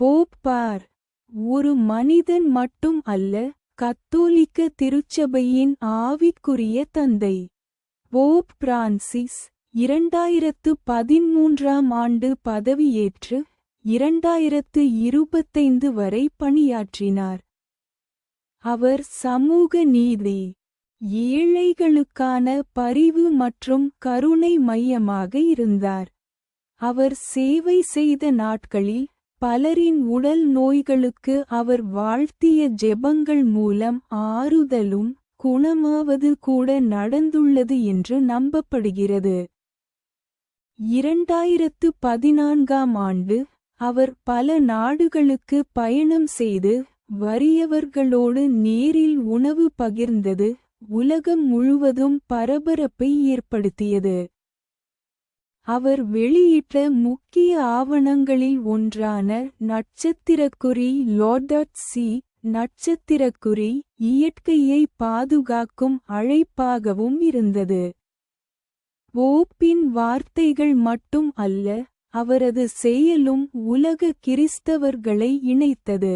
Pope பார் ஒரு மனிதன் மட்டும் அல்ல கத்தோலிக்க திருச்சபையின் ஆவிக்குரிய தந்தை. போப் பிரான்சிஸ் இரண்டாயிரத்து பதிமூன்றாம் ஆண்டு பதவியேற்று இரண்டாயிரத்து இருபத்தைந்து வரை பணியாற்றினார். அவர் சமூக நீதி ஏழைகளுக்கான பரிவு மற்றும் கருணை மையமாக இருந்தார். அவர் சேவை செய்த நாட்களில் பலரின் உடல் நோய்களுக்கு அவர் வாழ்த்திய ஜெபங்கள் மூலம் ஆறுதலும் குணமாவது கூட நடந்துள்ளது என்று நம்பப்படுகிறது. இரண்டாயிரத்து பதினான்காம் ஆண்டு அவர் பல நாடுகளுக்கு பயணம் செய்து வறியவர்களோடு நேரில் உணவு பகிர்ந்தது. உலகம் முழுவதும் பரபரப்பை ஏற்படுத்தியது. அவர் வெளியிட்ட முக்கிய ஆவணங்களில் ஒன்றான நட்சத்திரக்குறி லோர்டட் சி. நட்சத்திரக்குறி இயற்கையை பாதுகாக்கும் அழைப்பாகவும் இருந்தது. ஓப்பின் வார்த்தைகள் மட்டும் அல்ல அவரது செயலும் உலக கிறிஸ்தவர்களை இணைத்தது.